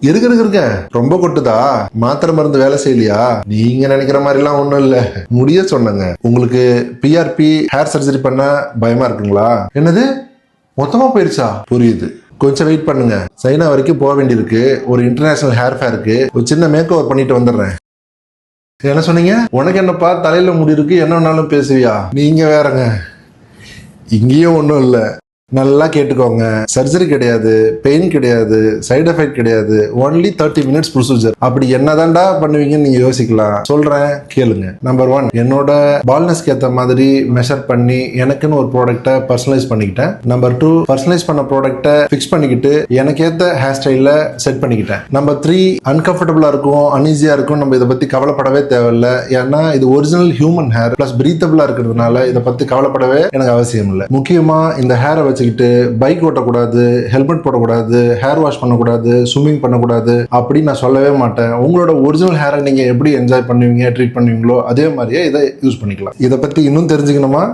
இருக்கு இருக்கு இருக்க ரொம்ப கொட்டுதா? மாத்திரை மருந்து வேலை செய்யலையா? நீங்க நினைக்கிற மாதிரி எல்லாம் ஒண்ணும் இல்ல. முடிய சொன்னங்க. உங்களுக்கு பிஆர்பி ஹேர் சர்ஜரி பண்ண பயமா இருக்குங்களா? என்னது? மொத்தமா போயிருச்சா? புரியுது. கொஞ்சம் வெயிட் பண்ணுங்க. சைனா வரைக்கும் போக வேண்டியிருக்கு. ஒரு இன்டர்நேஷனல் ஹேர் ஃபேருக்கு ஒரு சின்ன மேக் ஓவர் பண்ணிட்டு வந்துடுறேன். என்ன சொன்னீங்க? உனக்கு என்னப்பா? தலையில முடி இருக்கு. என்ன வேணாலும் பேசுவியா? நீங்க வேறங்க. இங்கேயும் ஒன்றும் இல்லை. நல்லா கேட்டுக்கோங்க. சர்ஜரி கிடையாது பெயின் கிடையாது சைடு எஃபெக்ட் கிடையாது. ஒன்லி தேர்ட்டி மினிட்ஸ் ப்ரொசீஜர் அப்படி என்னதான்டா பண்ணுவீங்கன்னு நீங்க யோசிக்கலாம். சொல்றேன் கேளுங்க. நம்பர் ஒன் என்னோட பால்னஸ்க்கு ஏற்ற மாதிரி மெஷர் பண்ணி எனக்குன்னு ஒரு ப்ராடக்ட்டை பர்சனலைஸ் பண்ணிக்கிட்டேன். நம்பர் டூ பர்சனலைஸ் பண்ண ப்ராடக்ட்டை ஃபிக்ஸ் பண்ணிக்கிட்டு எனக்கு ஏற்ற ஹேர் ஸ்டைலில் செட் பண்ணிக்கிட்டேன். நம்பர் த்ரீ அன்கம்ஃபர்டபுளாக இருக்கும் அன்ஈஸியாக இருக்கும் நம்ம இதை பற்றி கவலைப்படவே தேவையில்ல. ஏன்னா இது ஒரிஜினல் ஹியூமன் ஹேர் ப்ளஸ் பிரீத்தபிளாக இருக்கிறதுனால இதை பற்றி கவலைப்படவே எனக்கு அவசியம் இல்லை முக்கியமாக இந்த ஹேரை வச்சுக்கிட்டு பைக் ஓட்டக்கூடாது ஹெல்மெட் போடக்கூடாது ஹேர் வாஷ் பண்ணக்கூடாது ஸ்விம்மிங் பண்ணக்கூடாது அப்படின்னு நான் சொல்லவே மாட்டேன். உங்களோட ஒரிஜினல் ஹேரை நீங்கள் எப்படி என்ஜாய் பண்ணுவீங்க ட்ரீட் பண்ணுவீங்களோ அதே மாதிரியே இதை யூஸ் பண்ணிக்கலாம். இதை பற்றி இன்னும் தெரிஞ்சுக்கணுமா?